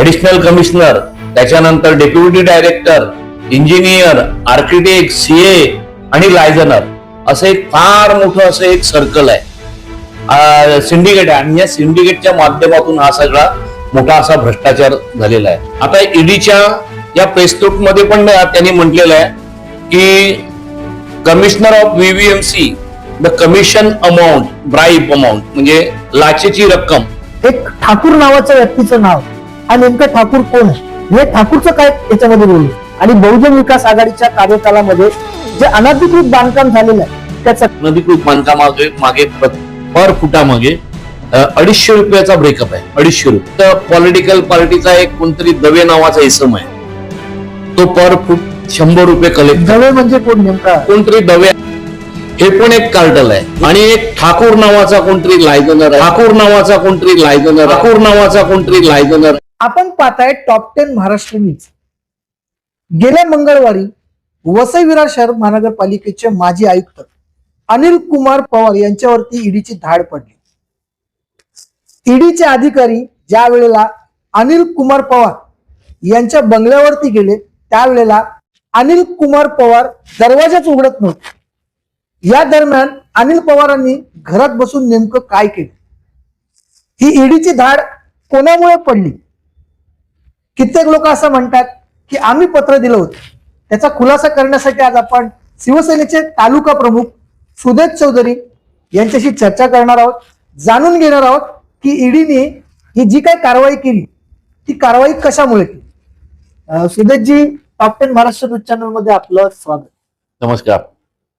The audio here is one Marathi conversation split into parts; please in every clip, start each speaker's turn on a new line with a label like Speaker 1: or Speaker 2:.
Speaker 1: ॲडिशनल कमिशनर त्याच्यानंतर deputy director engineer architect CA आणि लायझनर असं एक फार मोठं असं एक सर्कल आहे. सिंडिकेट आहे. आणि या सिंडिकेटच्या माध्यमातून हा सगळा मोठा असा भ्रष्टाचार झालेला आहे. आता ईडीच्या या प्रेसनोटमध्ये पण त्यांनी म्हटलेलं आहे की commissioner of VVMC the commission amount bribe amount म्हणजे लाचेची रक्कम.
Speaker 2: एक ठाकूर नावाच्या व्यक्तीचं नाव. हा नेमका ठाकूर कोण आहे? हे ठाकूरचं काय याच्यामध्ये बोलू? आणि बहुजन विकास आघाडीच्या कार्यकालामध्ये जे अनधिकृत बांधकाम झालेलं आहे त्याचा
Speaker 1: अनधिकृत बांधकामागे मागे पर फुटामागे अ, अडीचशे रुपयाचा ब्रेकअप आहे. अडीचशे रुपये. तर पॉलिटिकल पार्टीचा एक कोणतरी दवे नावाचा इसम आहे. तो पर फूट शंभर रुपये कलेक्ट
Speaker 2: जवळ म्हणजे कोण नेमका?
Speaker 1: कोणतरी दवे हे पण एक कार्टल आहे. आणि एक ठाकूर नावाचा कोणतरी लायझनर आहे. ठाकूर नावाचा कोणतरी लायझनर आहे. ठाकूर नावाचा कोणतरी लायझनर
Speaker 2: आपण पाहताय टॉप टेन महाराष्ट्र न्यूज गेल्या मंगळवारी वसईविरा शहर महानगरपालिकेचे माजी आयुक्त अनिल कुमार पवार यांच्यावरती ईडीची धाड पडली. ईडीचे अधिकारी ज्या वेळेला अनिल कुमार पवार यांच्या बंगल्यावरती गेले त्यावेळेला अनिल कुमार पवार दरवाजाच उघडत नव्हते. या दरम्यान अनिल पवारांनी घरात बसून नेमकं काय केलं? ही ईडीची धाड कोणामुळे पडली? कित्येक लोक असं म्हणतात की आम्ही पत्र दिलं होतं. त्याचा खुलासा करण्यासाठी आज आपण शिवसेनेचे तालुका प्रमुख सुदेश चौधरी यांच्याशी चर्चा करणार आहोत. जाणून घेणार आहोत की ईडीने ही जी काही कारवाई केली ती कारवाई कशामुळे केली? Sudeshji top ten Maharashtra news चॅनलमध्ये आपलं स्वागत.
Speaker 1: नमस्कार.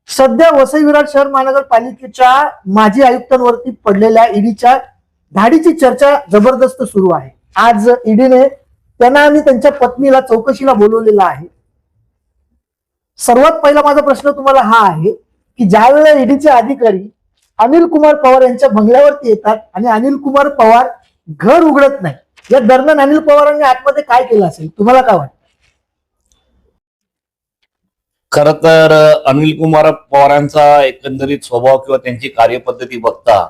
Speaker 2: सध्या वसई विरार शहर महानगरपालिकेच्या माजी आयुक्तांवरती पडलेल्या ईडीच्या धाडीची चर्चा जबरदस्त सुरू आहे. आज ईडीने त्यांना आणि त्यांच्या पत्नीला चौकशीला बोलवलेलं आहे. सर्वात पहिला माझा प्रश्न तुम्हाला हा आहे की ज्यावेळेला ईडीचे अधिकारी अनिल कुमार पवार यांच्या बंगल्यावरती येतात आणि अनिल कुमार पवार घर उघडत नाही या दरम्यान अनिल पवारांनी आतमध्ये काय केलं असेल? तुम्हाला काय वाटतं?
Speaker 1: खर तर अनिल कुमार पवारांचा एकंदरीत स्वभाव किंवा त्यांची कार्यपद्धती बघता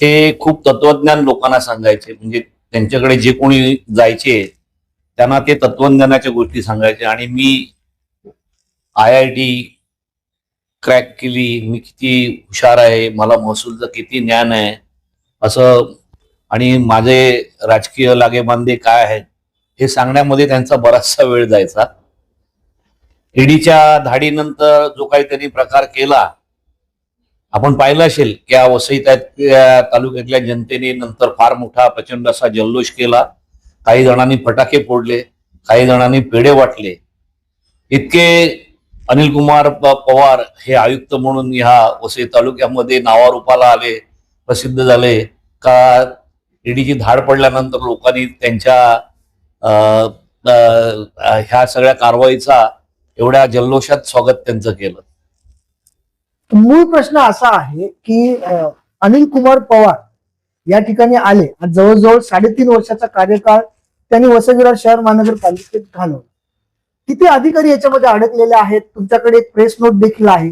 Speaker 1: ते खूप तत्वज्ञान लोकांना सांगायचे. म्हणजे त्यांच्याकडे जे कोणी जायचे त्यांना ते तत्वज्ञानाच्या गोष्टी सांगायचे. आणि मी आय आय टी क्रॅक केली. मी किती हुशार आहे मला महसूलचं किती ज्ञान आहे असं. आणि माझे राजकीय लागेबांधे काय आहेत हे सांगण्यामध्ये त्यांचा बराचसा वेळ जायचा. ईडीच्या धाडीनंतर जो काही त्यांनी प्रकार केला आपण पाहिलं असेल की या वसई तालुक्यातल्या जनतेने नंतर फार मोठा प्रचंड असा जल्लोष केला. काही जणांनी फटाके फोडले काही जणांनी पेढे वाटले. इतके अनिल कुमार पवार हे आयुक्त म्हणून ह्या वसई तालुक्यामध्ये नावारूपाला आले प्रसिद्ध झाले. का ईडीची धाड पडल्यानंतर लोकांनी त्यांच्या ह्या सगळ्या कारवाईचा एवढ्या जल्लोषात स्वागत त्यांचं केलं.
Speaker 2: मूळ प्रश्न असा आहे की अनिल कुमार पवार या ठिकाणी आले आणि जवळजवळ साडेतीन वर्षाचा कार्यकाळ त्यांनी वसईविरार शहर महानगरपालिकेत घालवला. किती अधिकारी याच्यामध्ये अडकलेले आहेत? तुमच्याकडे एक प्रेस नोट देखील आहे.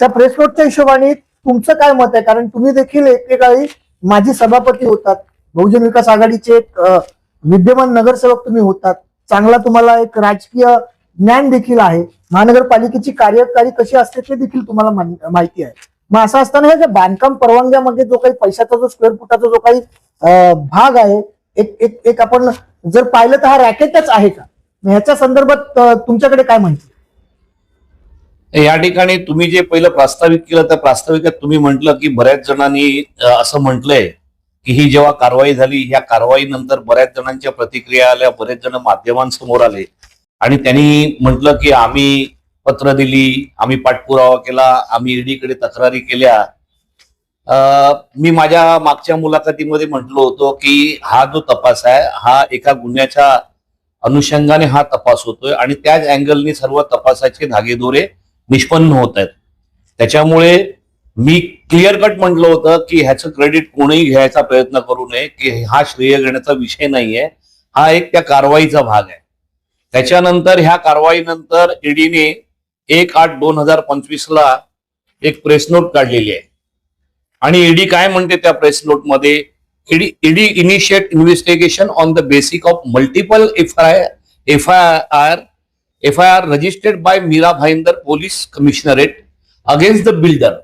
Speaker 2: त्या प्रेस नोटच्या हिशोबाने तुमचं काय मत आहे? कारण तुम्ही देखील एकेकाळी माजी सभापती होतात. बहुजन विकास आघाडीचे एक विद्यमान नगरसेवक तुम्ही होतात. चांगला तुम्हाला एक राजकीय ज्ञान देखील आहे. महानगरपालिकेची कार्यकारी कशी असते ते देखील तुम्हाला माहिती आहे. मग असं असताना हे बांधकाम परवानग्यामध्ये जो काही पैशाचा जो स्क्वेअर फुटाचा जो काही भाग आहे एक एक एक आपण जर पाहिलं तर हा रॅकेटच आहे का? ह्याच्या संदर्भात तुमच्याकडे काय माहिती?
Speaker 1: या ठिकाणी तुम्ही जे पहिलं प्रास्ताविक केलं त्या प्रास्ताविकात तुम्ही म्हटलं की बऱ्याच जणांनी असं म्हटलंय की ही जेव्हा कारवाई झाली ह्या कारवाईनंतर बऱ्याच जणांच्या प्रतिक्रिया आल्या बरेच जण माध्यमांसमोर आले. आणि त्यांनी म्हटलं की आम्ही पत्र दिली आम्ही पाठपुरावा केला आम्ही ईडीकडे तक्रारी केल्या. अं, मी माझ्या मागच्या मुलाखतीमध्ये म्हटलो होतो की हा जो तपास आहे हा एका गुन्ह्याच्या अनुषंगाने हा तपास होतोय आणि त्याच अँगलनी सर्व तपासाचे धागेदोरे निष्पन्न होत आहेत. त्याच्यामुळे मी क्लिअर कट म्हटलं होतं की ह्याचं क्रेडिट कोणीही घ्यायचा प्रयत्न करू नये की हा श्रेय घेण्याचा विषय नाहीये. हा एक त्या कारवाईचा भाग आहे. त्याच्यानंतर ह्या कारवाईनंतर ईडीने एक आठ दोन हजार पंचवीस ला एक प्रेस नोट काढलेली आहे. आणि ईडी काय म्हणते त्या प्रेस नोटमध्ये ED ED initiate investigation on the basic of multiple F I F I R F I R registered by Mira Bhayandar police commissionerate against the builder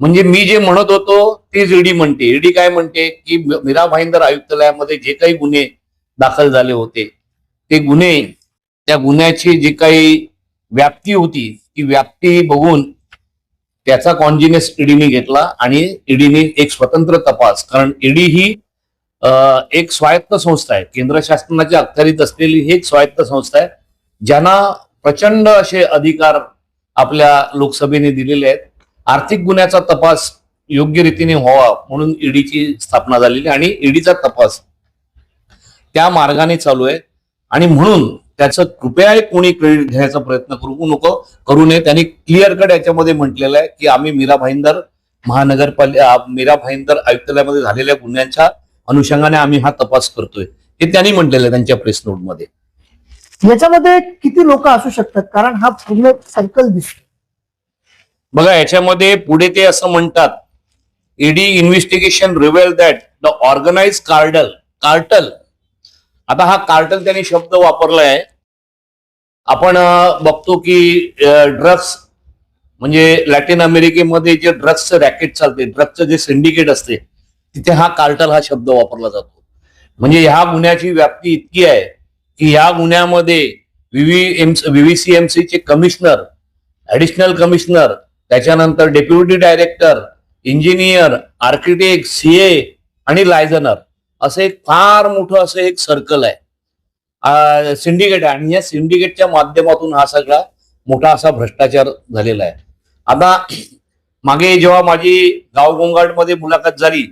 Speaker 1: म्हणजे मी जे म्हणत होतो तेच ईडी म्हणते. ईडी काय म्हणते की मीरा भाईंदर आयुक्तालयामध्ये जे काही गुन्हे दाखल झाले होते ते गुन्हे त्या गुन्ह्याची जी काही व्याप्ती होती ती व्याप्ती बघून त्याचा कॉन्जिनियस ईडीने घेतला आणि ईडीने एक स्वतंत्र तपास कारण ईडी ही अ, एक स्वायत्त संस्था आहे. केंद्र शासनाच्या अखत्यारीत असलेली ही एक स्वायत्त संस्था आहे ज्यांना प्रचंड असे अधिकार आपल्या लोकसभेने दिलेले आहेत. आर्थिक गुन्ह्याचा तपास योग्य रीतीने व्हावा म्हणून ईडीची स्थापना झालेली आणि ईडीचा तपास त्या मार्गाने चालू आहे. आणि म्हणून त्याचं कृपया कोणी क्रेडिट घेण्याचा प्रयत्न करू नको करू नये. त्यांनी क्लिअर कट याच्यामध्ये म्हटलेलं आहे की आम्ही मीरा भाईंदर महानगरपालिका मीरा भाईंदर आयुक्तालयामध्ये झालेल्या गुन्ह्यांच्या अनुषंगाने आम्ही हा तपास करतोय. हे त्यांनी म्हटलेलं आहे त्यांच्या प्रेस नोटमध्ये
Speaker 2: याच्यामध्ये किती लोक असू शकतात? कारण हा पूर्ण सर्कल दिसतो
Speaker 1: बघा याच्यामध्ये पुढे ते असं म्हणतात ED investigation reveal that the organise cartel cartel आता हा कार्टल त्यांनी शब्द वापरलाय. आपण बघतो की ड्रग्स म्हणजे लॅटिन अमेरिकेमध्ये जे ड्रग्सचं रॅकेट चालते ड्रग्सचं जे सिंडिकेट असते तिथे हा कार्टल हा शब्द वापरला जातो. म्हणजे ह्या गुन्ह्याची व्याप्ती इतकी आहे की ह्या गुन्ह्यामध्ये व्हीव्हीसीएमसी चे कमिशनर ऍडिशनल कमिशनर त्याच्यानंतर deputy director engineer architect CA आणि लायझनर असं एक फार मोठं असं एक सर्कल आहे. सिंडिकेट आहे. आणि या सिंडिकेटच्या माध्यमातून हा सगळा मोठा असा भ्रष्टाचार झालेला आहे. आता मागे जेव्हा माझी गावगोंगाटमध्ये मुलाखत झाली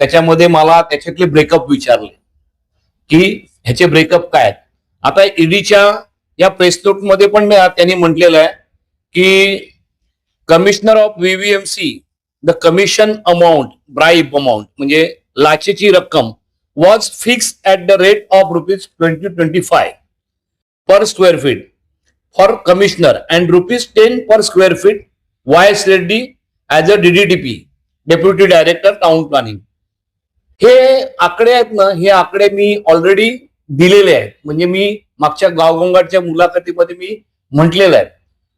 Speaker 1: त्याच्यामध्ये मला त्याच्यातले ब्रेकअप विचारले की ह्याचे ब्रेकअप काय आता ईडीच्या या प्रेस मध्ये पण त्यांनी म्हटलेलं आहे की commissioner of VVMC the commission amount bribe amount म्हणजे लाचेची रक्कम was fix at the rate of rupees twenty twenty five per square feet for commissioner and rupees ten per square feet Y S Reddy as a DDTP deputy director town planning हे आकडे आहेत ना हे आकडे मी ऑलरेडी दिलेले आहेत. म्हणजे मी मागच्या गावगोंगाटच्या मुलाखतीमध्ये मी म्हटलेलं आहे.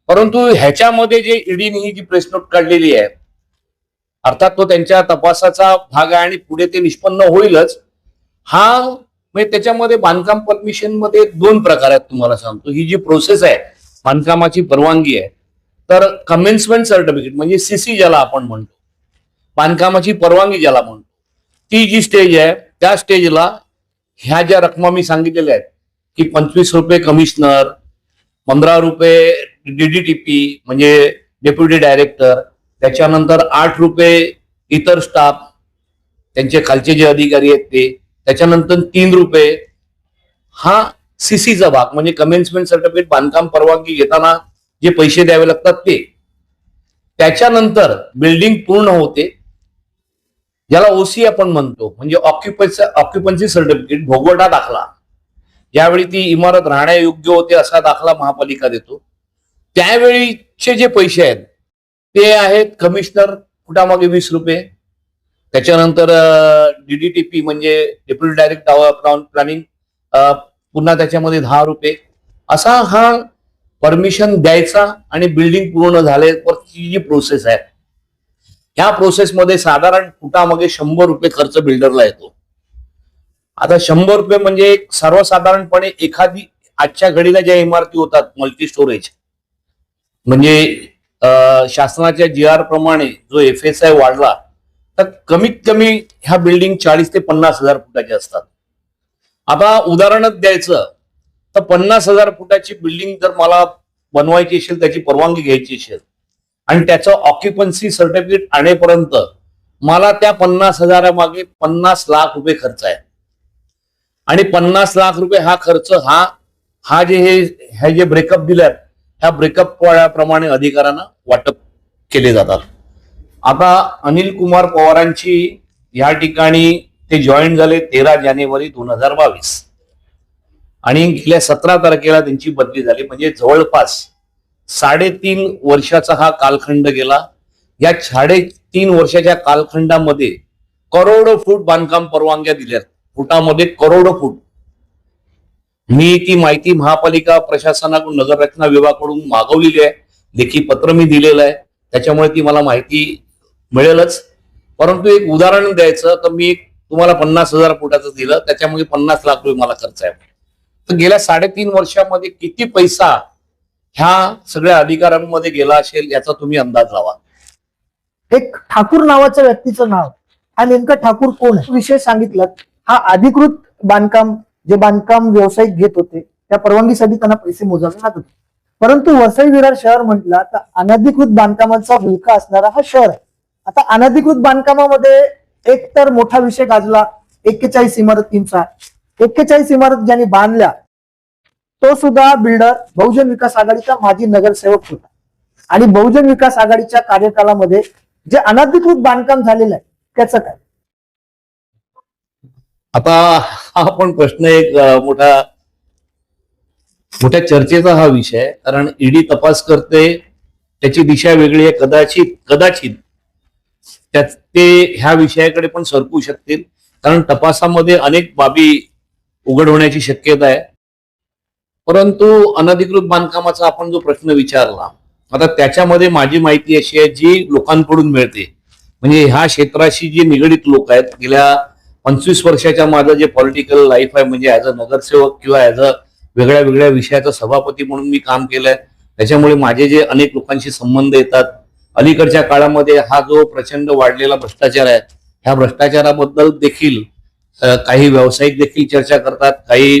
Speaker 1: परंतु ह्याच्यामध्ये जे ईडीने ही जी प्रेस नोट काढलेली आहे अर्थात तो त्यांच्या तपासाचा भाग आहे आणि पुढे ते निष्पन्न होईलच हा म्हणजे त्याच्यामध्ये बांधकाम परमिशनमध्ये दोन प्रकार आहेत तुम्हाला सांगतो. ही जी प्रोसेस आहे बांधकामाची परवानगी आहे तर कमेन्समेंट सर्टिफिकेट म्हणजे सीसी ज्याला आपण म्हणतो बांधकामाची परवानगी ज्याला म्हणतो ती जी स्टेज आहे त्या स्टेजला ह्या ज्या रकमा मी सांगितलेल्या आहेत की पंचवीस रुपये कमिशनर पंधरा रुपये डीडीटीपी म्हणजे डेप्युटी डायरेक्टर त्याच्यानंतर आठ रुपये इतर स्टाफ त्यांचे खालचे जे अधिकारी आहेत ते त्याच्यानंतर तीन रुपये. हा सीसीचा भाग म्हणजे कमेन्समेंट सर्टिफिकेट बांधकाम परवानगी घेताना जे पैसे द्यावे लागतात ते. त्याच्यानंतर बिल्डिंग पूर्ण होते. ज्याला ओसी आपण म्हणतो म्हणजे ऑक्युपन्सी ऑक्युपन्सी सर्टिफिकेट भोगवटा दाखला. ज्यावेळी ती इमारत राहण्यायोग्य होते असा दाखला महापालिका देतो. त्यावेळीचे जे पैसे आहेत ते आहेत कमिशनर फुटामागे वीस रुपये. त्याच्यानंतर डीडीटीपी म्हणजे डेप्युटी डायरेक्ट प्लॅनिंग पुन्हा त्याच्यामध्ये दहा रुपये. असा हा परमिशन द्यायचा आणि बिल्डिंग पूर्ण झाल्यावरची जी प्रोसेस आहे ह्या प्रोसेसमध्ये साधारण फुटामागे शंभर रुपये खर्च बिल्डरला येतो. आता शंभर रुपये म्हणजे सर्वसाधारणपणे एखादी आजच्या घडीला ज्या इमारती होतात मल्टी स्टोरेज म्हणजे शासनाच्या जी आर प्रमाणे जो एफ एस आय वाढला तर कमीत कमी ह्या बिल्डिंग चाळीस ते पन्नास हजार फुटाच्या असतात. आता उदाहरणच द्यायचं तर पन्नास हजार फुटाची बिल्डिंग जर मला बनवायची असेल त्याची परवानगी घ्यायची असेल आणि त्याचं ऑक्युपन्सी सर्टिफिकेट आणेपर्यंत मला त्या पन्नास हजारामागे पन्नास लाख रुपये खर्च आहे. आणि पन्नास लाख रुपये हा खर्च हा हा जे हे हे जे ब्रेकअप दिल्यात ह्या ब्रेकअप प्रमाणे अधिकाऱ्यांना वाटप केले जातात. आता अनिल कुमार पवारांची या ठिकाणी ते जॉईन झाले तेरा जानेवारी दोन हजार बावीस. आणि गेल्या सतरा तारखेला त्यांची बदली झाली. म्हणजे जवळपास साडेतीन वर्षाचा हा कालखंड गेला. या साडेतीन वर्षाच्या कालखंडामध्ये करोडो फूट बांधकाम परवानग्या दिल्या फुटामध्ये करोडो फूट. मी ती माहिती महापालिका प्रशासनाकडून नगररचना विभागाकडून मागवलेली आहे. लेखी पत्र मी दिलेलं आहे. त्याच्यामुळे ती मला माहिती मिळेलच. परंतु एक उदाहरण द्यायचं तर मी एक तुम्हाला पन्नास हजार फुटाचं दिलं त्याच्यामध्ये पन्नास लाख रुपये मला खर्च आहे. तर गेल्या साडेतीन वर्षामध्ये किती पैसा ह्या सगळ्या अधिकाऱ्यांमध्ये गेला असेल याचा तुम्ही अंदाज लावा.
Speaker 2: एक ठाकूर नावाच्या व्यक्तीचं नाव. हा नेमका ठाकूर कोण आहे? विषय सांगितलं. हा अधिकृत बांधकाम जे बांधकाम व्यावसायिक घेत होते त्या परवानगीसाठी त्यांना पैसे मोजावे लागत होते. परंतु वसई विरार शहर म्हटलं तर अनधिकृत बांधकामाचा हुलका असणारा हा शहर आहे. आता अनधिकृत बांधकामामध्ये एक तर मोठा विषय गाजला एक्केचाळीस इमारतींचा एक्केचाळीस इमारत ज्यांनी बांधल्या तो सुद्धा बिल्डर बहुजन विकास आघाडीचा माजी नगरसेवक होता. आणि बहुजन विकास आघाडीच्या कार्यकालामध्ये जे अनधिकृत बांधकाम झालेलं आहे त्याचं काय?
Speaker 1: आता हा पण प्रश्न एक मोठा मोठ्या चर्चेचा हा विषय कारण ईडी तपास करते त्याची दिशा वेगळी आहे. कदाचित कदाचित त्यात ते ह्या विषयाकडे पण सरकू शकतील. कारण तपासामध्ये अनेक बाबी उघड होण्याची शक्यता आहे. परंतु अनधिकृत बांधकामाचा आपण जो प्रश्न विचारला आता त्याच्यामध्ये माझी माहिती अशी आहे जी लोकांकडून मिळते. म्हणजे ह्या क्षेत्राशी जी निगडीत लोक आहेत गेल्या पंचवीस वर्षाच्या माझं जे पॉलिटिकल लाईफ आहे म्हणजे ऍज अ नगरसेवक किंवा ऍज अ वेगळ्या वेगळ्या विषयाचा सभापती म्हणून मी काम केलंय. त्याच्यामुळे माझे जे अनेक लोकांशी संबंध येतात अलीकडच्या काळामध्ये हा जो प्रचंड वाढलेला भ्रष्टाचार आहे ह्या भ्रष्टाचाराबद्दल देखील काही व्यावसायिक देखील चर्चा करतात. काही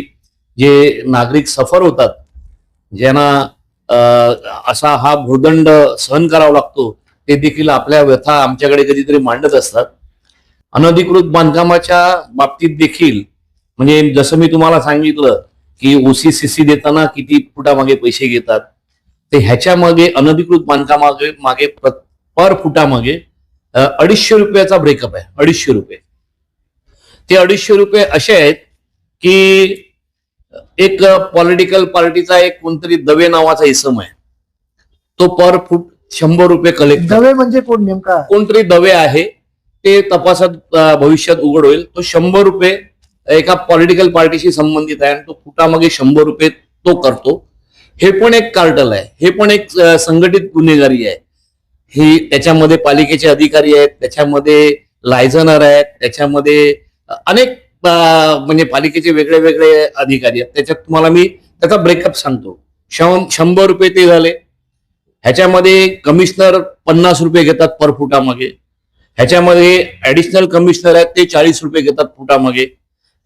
Speaker 1: जे नागरिक सफर होतात ज्यांना असा हा भूदंड सहन करावा लागतो ते देखील आपल्या व्यथा आमच्याकडे कधीतरी मांडत असतात. अनधिकृत बांधकामाच्या बाबतीत देखील म्हणजे जसं मी तुम्हाला सांगितलं की ओसीसीसी देताना किती फुटामागे पैसे घेतात ते ह्याच्या मागे अनधिकृत बांधकामागे मागे प्र- पर फुटामागे अडीचशे रुपयाचा ब्रेकअप आहे. अडीचशे रुपये. ते अडीचशे रुपये असे आहेत की एक पॉलिटिकल पार्टीचा एक कोणतरी दवे नावाचा इसम आहे. तो पर फूट शंभर रुपये कलेक्ट
Speaker 2: दवे म्हणजे कोण नेमका?
Speaker 1: कोणतरी दवे आहे ते तपासात भविष्यात उघड होईल. तो शंभर रुपये एका पॉलिटिकल पार्टीशी संबंधित आहे आणि तो फुटामागे शंभर रुपये तो करतो. हे पण एक कार्टल आहे. हे पण एक संघटित गुन्हेगारी आहे. ही त्याच्यामध्ये पालिकेचे अधिकारी आहेत त्याच्यामध्ये लायझनर आहेत त्याच्यामध्ये अनेक म्हणजे पालिकेचे वेगळे वेगळे अधिकारी आहेत. त्याच्यात तुम्हाला मी त्याचा ब्रेकअप सांगतो. शंभर रुपये ते झाले. ह्याच्यामध्ये कमिशनर पन्नास रुपये घेतात पर फुटामागे. ह्याच्यामध्ये ऍडिशनल कमिशनर आहेत ते चाळीस रुपये घेतात फुटामागे.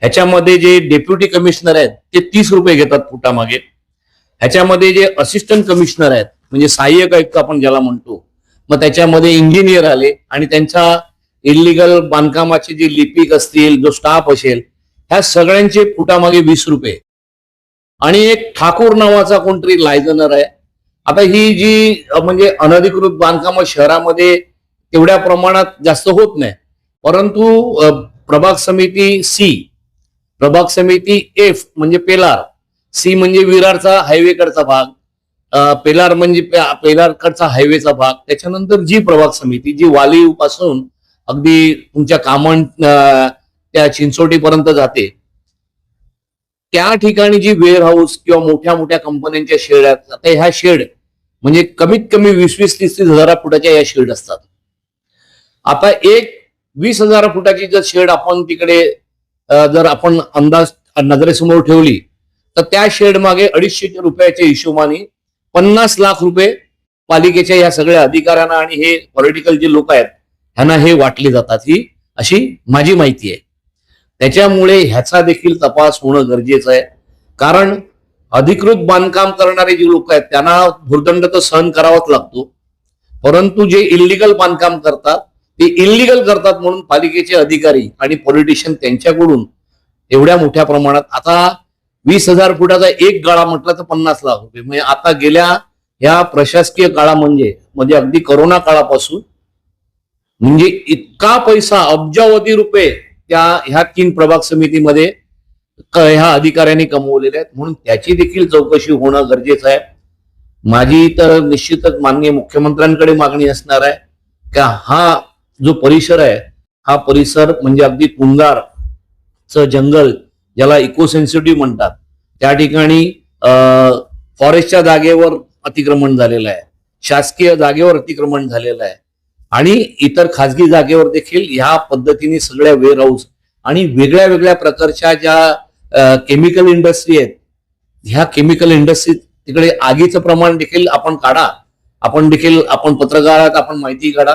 Speaker 1: ह्याच्यामध्ये जे डेप्युटी कमिशनर आहेत ते तीस रुपये घेतात फुटामागे. ह्याच्यामध्ये जे असिस्टंट कमिशनर आहेत म्हणजे सहाय्यक आयुक्त आपण ज्याला म्हणतो मग त्याच्यामध्ये इंजिनियर आले आणि त्यांच्या इलिगल बांधकामाचे जे लिपिक असतील जो स्टाफ असेल ह्या सगळ्यांचे फुटामागे वीस रुपये. आणि एक ठाकूर नावाचा कोणतरी लायझनर आहे. आता ही जी म्हणजे अनधिकृत बांधकाम शहरामध्ये तेवढ्या प्रमाणात जास्त होत नाही. परंतु प्रभाग समिती सी प्रभाग समिती एफ म्हणजे पेलार सी म्हणजे विरारचा हायवेकडचा भाग पेलार म्हणजे पेलारकडचा हायवेचा भाग त्याच्यानंतर जी प्रभाग समिती जी वालीपासून अगदी तुमच्या कामण त्या चिंचोटीपर्यंत जाते त्या ठिकाणी जी वेअर हाऊस किंवा मोठ्या मोठ्या कंपन्यांच्या शेड आता ह्या शेड म्हणजे कमीत कमी वीस वीस तीस तीस हजार फुटाच्या या शेड असतात. आता एक वीस हजार फुटाची जर शेड आपण तिकडे जर आपण अंदाज नजरेसमोर ठेवली तर त्या शेड मागे अडीचशे रुपयाच्या हिशोबाने पन्नास लाख रुपये पालिकेच्या या सगळ्या अधिकाऱ्यांना आणि हे पॉलिटिकल जे लोक आहेत ह्यांना हे वाटले जातात ही अशी माझी माहिती आहे. त्याच्यामुळे ह्याचा देखील तपास होणं गरजेचं आहे. कारण अधिकृत बांधकाम करणारे जे लोक आहेत त्यांना भूर्दंड तर सहन करावाच लागतो. परंतु जे इल्लिगल बांधकाम करतात ते इल्लिगल करतात म्हणून पालिकेचे अधिकारी आणि पॉलिटिशियन त्यांच्याकडून एवढ्या मोठ्या प्रमाणात आता वीस हजार फुटाचा एक गाळा म्हटला तर पन्नास लाख रुपये. म्हणजे आता गेल्या ह्या प्रशासकीय काळा म्हणजे म्हणजे अगदी करोना काळापासून म्हणजे इतका पैसा अब्जावधी रुपये त्या ह्या तीन प्रभाग समितीमध्ये ह्या अधिकाऱ्यांनी कमवलेले आहेत. म्हणून त्याची देखील चौकशी होणं गरजेचं आहे. माझी तर निश्चितच माननीय मुख्यमंत्र्यांकडे मागणी असणार आहे का हा जो परिसर आहे हा परिसर म्हणजे अगदी तुंगारचं जंगल ज्याला इको सेन्सिटिव्ह म्हणतात. त्या ठिकाणी फॉरेस्टच्या जागेवर अतिक्रमण झालेलं आहे. शासकीय जागेवर अतिक्रमण झालेलं आहे. आणि इतर खाजगी जागेवर देखील ह्या पद्धतीने सगळ्या वेअर हाऊस आणि वेगळ्या वेगळ्या प्रकारच्या ज्या केमिकल इंडस्ट्री आहेत ह्या केमिकल इंडस्ट्री तिकडे आगीचं प्रमाण देखील आपण काढा. आपण देखील आपण पत्रकारात आपण माहिती काढा.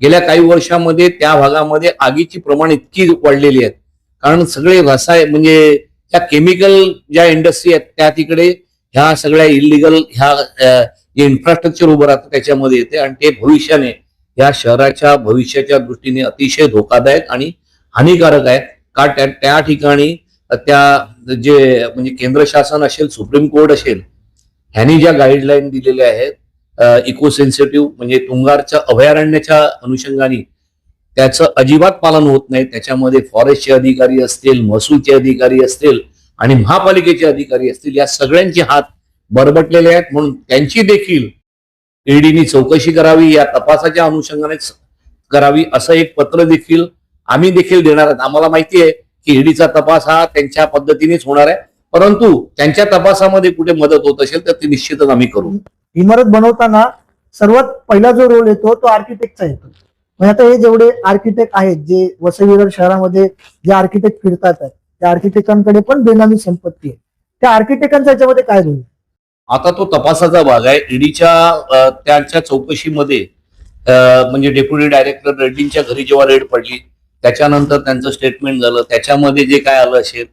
Speaker 1: गेल्या काही वर्षामध्ये त्या भागामध्ये आगीची प्रमाण इतकी वाढलेली आहेत कारण सगळे रसाय म्हणजे त्या केमिकल ज्या इंडस्ट्री आहेत त्या तिकडे ह्या सगळ्या इलिगल ह्या जे इन्फ्रास्ट्रक्चर उभं राहतं त्याच्यामध्ये येते आणि ते भविष्याने या शहराच्या भविष्याच्या दृष्टीने अतिशय धोकादायक आणि हानिकारक आहे का त्या त्या ठिकाणी त्या जे म्हणजे केंद्र शासन असेल सुप्रीम कोर्ट असेल ह्यांनी ज्या गाईडलाईन दिलेल्या आहेत इको सेन्सिटिव्ह म्हणजे तुंगारच्या अभयारण्याच्या अनुषंगाने त्याचं अजिबात पालन होत नाही. त्याच्यामध्ये फॉरेस्टचे अधिकारी असतील महसूलचे अधिकारी असतील आणि महापालिकेचे अधिकारी असतील या सगळ्यांचे हात बरबटलेले आहेत. म्हणून त्यांची देखील ईडीनी चौकशी करावी या तपासाच्या अनुषंगाने करावी असं एक पत्र देखील आम्ही देखील देणार आहेत. आम्हाला माहिती आहे की ईडीचा तपास हा त्यांच्या पद्धतीनेच होणार आहे. परंतु त्यांच्या तपासामध्ये कुठे मदत होत असेल तर ते निश्चितच आम्ही करू.
Speaker 2: इमारत बनवताना सर्वात पहिला जो रोल येतो तो आर्किटेक्टचा येतो. म्हणजे आता हे जेवढे आर्किटेक्ट आहेत जे वसईविरार शहरामध्ये जे आर्किटेक्ट फिरतात त्या आर्किटेक्टांकडे पण बेनामी संपत्ती आहे. त्या आर्किटेक्टांचा याच्यामध्ये काय होईल?
Speaker 1: आता तो तपासाचा भाग आहे. ईडीच्या त्यांच्या चौकशीमध्ये म्हणजे डेप्युटी डायरेक्टर रेड्डींच्या घरी जेव्हा रेड पडली त्याच्यानंतर त्यांचं स्टेटमेंट झालं. त्याच्यामध्ये जे काय आलं असेल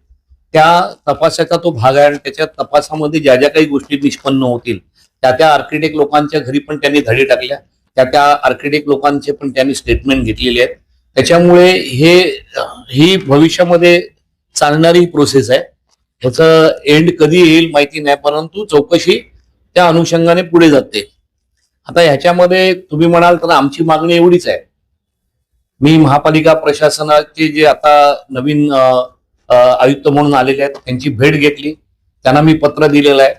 Speaker 1: त्या तपासाचा तो भाग आहे आणि त्याच्या तपासामध्ये ज्या ज्या काही गोष्टी निष्पन्न होतील त्या त्या आर्किटेक्ट लोकांच्या घरी पण त्यांनी धडे टाकल्या. त्या त्या आर्किटेक्ट लोकांचे पण त्यांनी स्टेटमेंट घेतलेली आहेत. त्याच्यामुळे हे ही भविष्यामध्ये चालणारी प्रोसेस आहे. त्याचं एंड कधी येईल माहिती नाही परंतु चौकशी त्या अनुषंगाने पुढे जाते. आता ह्याच्यामध्ये तुम्ही म्हणाल तर आमची मागणी एवढीच आहे. मी महापालिका प्रशासनाचे जे आता नवीन आयुक्त म्हणून आलेले आहेत त्यांची भेट घेतली. त्यांना मी पत्र दिलेलं आहे.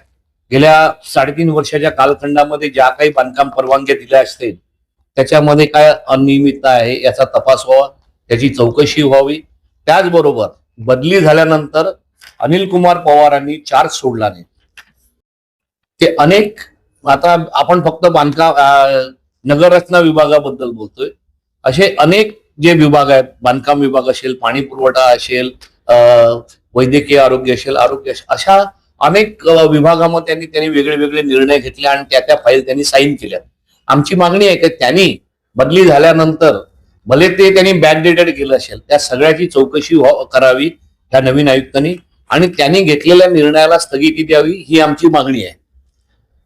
Speaker 1: गेल्या साडेतीन वर्षाच्या कालखंडामध्ये ज्या काही बांधकाम परवानग्या दिल्या असतील त्याच्यामध्ये काय अनियमितता आहे याचा तपास व्हावा त्याची चौकशी व्हावी. त्याचबरोबर बदली झाल्यानंतर अनिल कुमार पवारांनी चार्ज सोडला नाही. ते अनेक आता आपण फक्त बांधकाम नगररचना विभागाबद्दल बोलतोय. असे अनेक जे विभाग आहेत बांधकाम विभाग असेल पाणी पुरवठा असेल अं, वैद्यकीय आरोग्य असेल आरोग्य असेल अशा अनेक विभागामध्ये त्यांनी त्यांनी वेगळे वेगळे निर्णय घेतले आणि त्या त्या फाईल त्यांनी साईन केल्या आमची मागणी आहे की त्यांनी बदली झाल्यानंतर भले ते त्यांनी बॅकडेटेड केलं असेल त्या सगळ्याची चौकशी करावी त्या नवीन आयुक्तांनी आणि त्यांनी घेतलेल्या निर्णयाला स्थगिती द्यावी ही आमची मागणी आहे.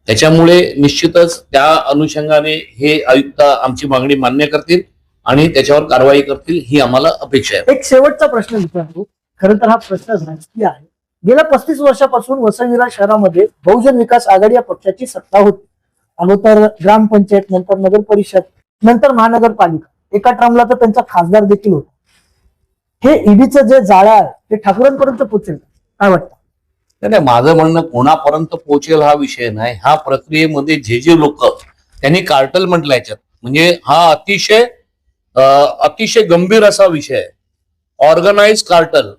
Speaker 1: त्याच्यामुळे निश्चितच त्या अनुषंगाने हे आयुक्त आमची मागणी मान्य करतील आणि त्याच्यावर कारवाई करतील ही आम्हाला अपेक्षा आहे.
Speaker 2: एक शेवटचा प्रश्न विचारतो खरं तर हा प्रश्न राजकीय आहे. गेल्या पस्तीस वर्षापासून वसईविरा शहरामध्ये बहुजन विकास आघाडी या पक्षाची सत्ता होती. अगोदर ग्रामपंचायत नंतर नगर परिषद नंतर महानगरपालिका. एका ट्रमला तर त्यांचा खासदार देखील होता. हे ईडीचं जे जाळं आहे ते ठाकरेंपर्यंत पोहोचेल काय वाटतं?
Speaker 1: नाही, माझं म्हणणं कोणापर्यंत पोहोचेल हा विषय नाही. हा प्रक्रियेमध्ये जे जे लोक त्यांनी कार्टल म्हटलं याच्यात. म्हणजे हा अतिशय अतिशय गंभीर असा विषय आहे. ऑर्गनाइज कार्टल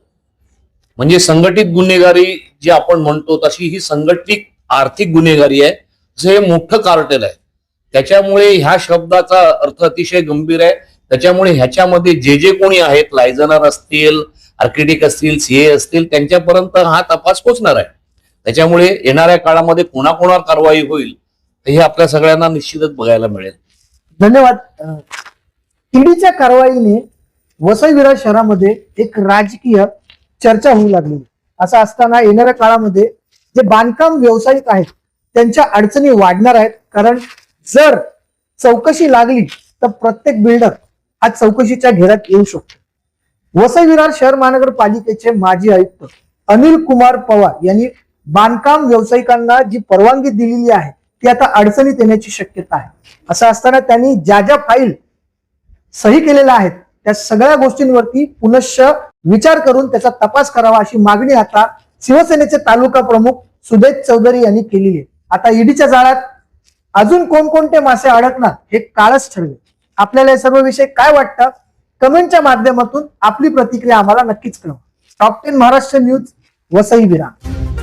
Speaker 1: म्हणजे संघटित गुन्हेगारी जी आपण म्हणतो तशी ही संघटित आर्थिक गुन्हेगारी आहे. जे मोठं कार्टेल आहे. त्याच्यामुळे ह्या शब्दाचा अर्थ अतिशय गंभीर आहे. त्याच्यामुळे ह्याच्यामध्ये जे जे कोणी आहेत लायझनर असतील आर्किटेक्ट असतील सीए असतील त्यांच्यापर्यंत हा तपास पोचणार आहे. त्याच्यामुळे येणाऱ्या काळामध्ये कोणाकोणावर कारवाई होईल तर हे आपल्या सगळ्यांना निश्चितच बघायला मिळेल.
Speaker 2: धन्यवाद. ईडीच्या कारवाईने वसईविरा शहरामध्ये एक राजकीय चर्चा होऊ लागली. असं असताना येणाऱ्या काळामध्ये जे बांधकाम व्यावसायिक आहेत त्यांच्या अडचणी वाढणार आहेत. कारण जर चौकशी लागली तर प्रत्येक बिल्डर हा चौकशीच्या घेऱ्यात येऊ शकतो. वसई विरार शहर महानगरपालिकेचे माजी आयुक्त अनिल कुमार पवार यांनी बांधकाम व्यावसायिकांना जी परवानगी दिलेली आहे ती आता अडचणीत येण्याची शक्यता आहे. असं असताना त्यांनी ज्या ज्या फाईल सही केलेल्या आहेत त्या सगळ्या गोष्टींवरती पुनश्च विचार करून त्याचा तपास करावा अशी मागणी आता शिवसेनेचे तालुका प्रमुख सुदेश चौधरी यांनी केलेली आहे. आता ईडीच्या जाळ्यात अजून कोणकोणते मासे अडकणार हे काळच ठरवे आपल्याला हे सर्व विषय काय वाटतं कमेंटच्या माध्यमातून आपली प्रतिक्रिया आम्हाला नक्कीच कळवा. Top ten Maharashtra news Vasai Virar